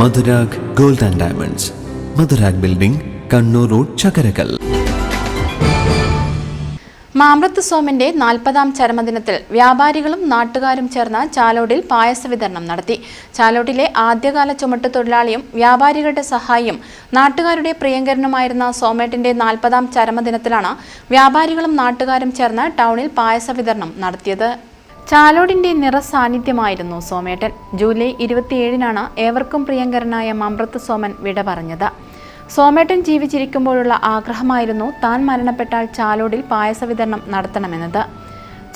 Madhurag gold and diamonds. Madhurag building Kannur road Chakkarakkal. മാമ്രത്ത് സോമന്റെ നാൽപ്പതാം ചരമദിനത്തിൽ വ്യാപാരികളും നാട്ടുകാരും ചേർന്ന് ചാലോടിൽ പായസ വിതരണം നടത്തി. ചാലോട്ടിലെ ആദ്യകാല ചുമട്ട് തൊഴിലാളിയും വ്യാപാരികളുടെ സഹായിയും നാട്ടുകാരുടെ പ്രിയങ്കരനുമായിരുന്ന സോമേട്ടിന്റെ നാൽപ്പതാം ചരമദിനത്തിലാണ് വ്യാപാരികളും നാട്ടുകാരും ചേർന്ന് ടൗണിൽ പായസ വിതരണം നടത്തിയത്. ചാലോടിന്റെ നിറസാന്നിധ്യമായിരുന്നു സോമേട്ടൻ. ജൂലൈ ഇരുപത്തിയേഴിനാണ് ഏവർക്കും പ്രിയങ്കരനായ മമ്പ്രത്ത് സോമൻ വിട പറഞ്ഞത്. സോമേട്ടൻ ജീവിച്ചിരിക്കുമ്പോഴുള്ള ആഗ്രഹമായിരുന്നു താൻ മരണപ്പെട്ടാൽ ചാലോടിൽ പായസ വിതരണം നടത്തണമെന്നത്.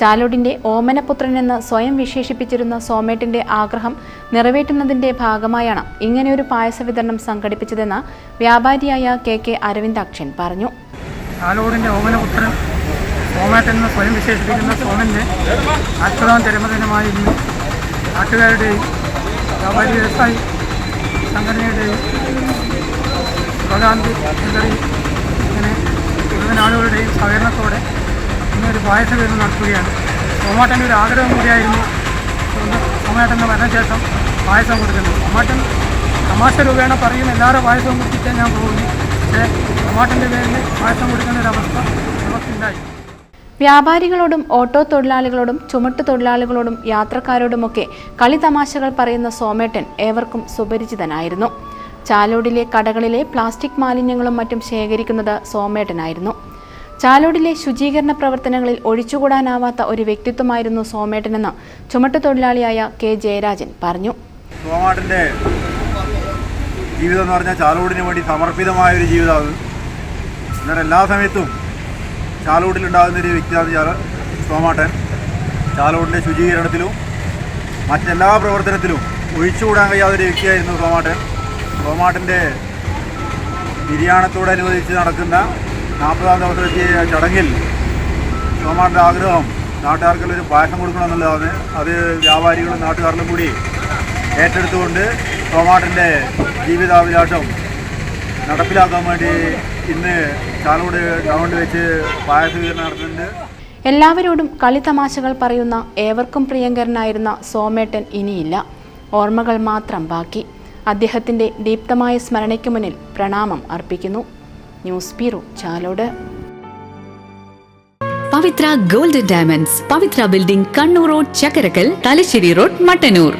ചാലോടിന്റെ ഓമനപുത്രനെന്ന് സ്വയം വിശേഷിപ്പിച്ചിരുന്ന സോമേട്ടിന്റെ ആഗ്രഹം നിറവേറ്റുന്നതിന്റെ ഭാഗമായാണ് ഇങ്ങനെയൊരു പായസ വിതരണം സംഘടിപ്പിച്ചതെന്ന് വ്യാപാരിയായ കെ കെ അരവിന്ദാക്ഷൻ പറഞ്ഞു. ചാലോടിന്റെ ഓമനപുത്രൻ സോമേട്ടൻ എന്ന് സ്വയം വിശേഷിപ്പിക്കുന്ന സോമന്റെ നാൽപ്പതാം ചരമദിനമായി ഇന്ന് നാട്ടുകാരുടെയും വ്യാപാരി വ്യവസായി സംഘടനയുടെയും പ്രകാന്തി ചില്ലറി ഇങ്ങനെ മുഴുവൻ ആളുകളുടെയും സഹകരണത്തോടെ ഇന്നൊരു പായസ വിരുന്ന് നടത്തുകയാണ് സോമാട്ടന്റെ ഒരു ആഗ്രഹം കൂടിയായിരുന്നു. സോമാട്ടന്റെ മരണശേഷം പായസം കൊടുക്കുന്നത്. സോമാട്ടൻ തമാശ രൂപേണ പറയും എല്ലാവരും പായസവും കുടിച്ചിട്ടേ ഞാൻ പോകുന്നു. പക്ഷേ സോമാട്ടന്റെ പേരിൽ പായസം കൊടുക്കുന്ന ഒരു അവസ്ഥ നമുക്കുണ്ടായി വ്യാപാരികളോടും ഓട്ടോ തൊഴിലാളികളോടും ചുമട്ടു തൊഴിലാളികളോടും യാത്രക്കാരോടുമൊക്കെ കളിതമാശകൾ പറയുന്ന സോമേട്ടൻ ഏവർക്കും സുപരിചിതനായിരുന്നു. ചാലോടിലെ കടകളിലെ പ്ലാസ്റ്റിക് മാലിന്യങ്ങളും മറ്റും ശേഖരിക്കുന്നത് സോമേട്ടനായിരുന്നു. ചാലോടിലെ ശുചീകരണ പ്രവർത്തനങ്ങളിൽ ഒഴിച്ചുകൂടാനാവാത്ത ഒരു വ്യക്തിത്വമായിരുന്നു സോമേട്ടനെന്ന് ചുമട്ടു തൊഴിലാളിയായ കെ ജയരാജൻ പറഞ്ഞു. സോമാട്ടിന്റെ ജീവിതം എന്ന് പറഞ്ഞാൽ ചാലോടിന് വേണ്ടി സമർപ്പിതമായ ഒരു ജീവിതമാണ് എന്നാൽ എല്ലാ സമയത്തും ചാലോടിലുണ്ടാകുന്ന ഒരു വ്യക്തിയാണ് ചാല സോമാട്ടൻ. ചാലോടിന്റെ ശുചീകരണത്തിലും മറ്റെല്ലാ പ്രവർത്തനത്തിലും ഒഴിച്ചുകൂടാൻ കഴിയാത്ത ഒരു വ്യക്തിയായിരുന്നു സോമാട്ടൻ. സോമാട്ടന്റെ നിര്യാണത്തോടനുബന്ധിച്ച് നടക്കുന്ന നാൽപ്പതാം ദിവസത്തെ ചടങ്ങിൽ സോമാട്ടന്റെ ആഗ്രഹം നാട്ടുകാർക്കെല്ലാം ഒരു പായസം കൊടുക്കണം എന്നുള്ളതാണ്. അത് വ്യാപാരികളും നാട്ടുകാരിലും കൂടി ഏറ്റെടുത്തുകൊണ്ട് സോമാട്ടന്റെ ജീവിതാഭിലാഷം നടപ്പിലാക്കാൻ വേണ്ടി ഇന്ന് ചാലോട് ടൗണിൽ വെച്ച് പായസ വിതരണം നടത്തുന്നുണ്ട്. എല്ലാവരോടും കളി തമാശകൾ പറയുന്ന ഏവർക്കും പ്രിയങ്കരനായിരുന്ന സോമേട്ടൻ ഇനിയില്ല. ഓർമ്മകൾ മാത്രം ബാക്കി. അദ്ദേഹത്തിന്റെ ദീപ്തമായ സ്മരണയ്ക്ക് മുന്നിൽ പ്രണാമം അർപ്പിക്കുന്നു. News bureau Chalode. Pavithra gold diamonds Pavithra building Kannur road Chakkarakkal Thalassery road Mattannur.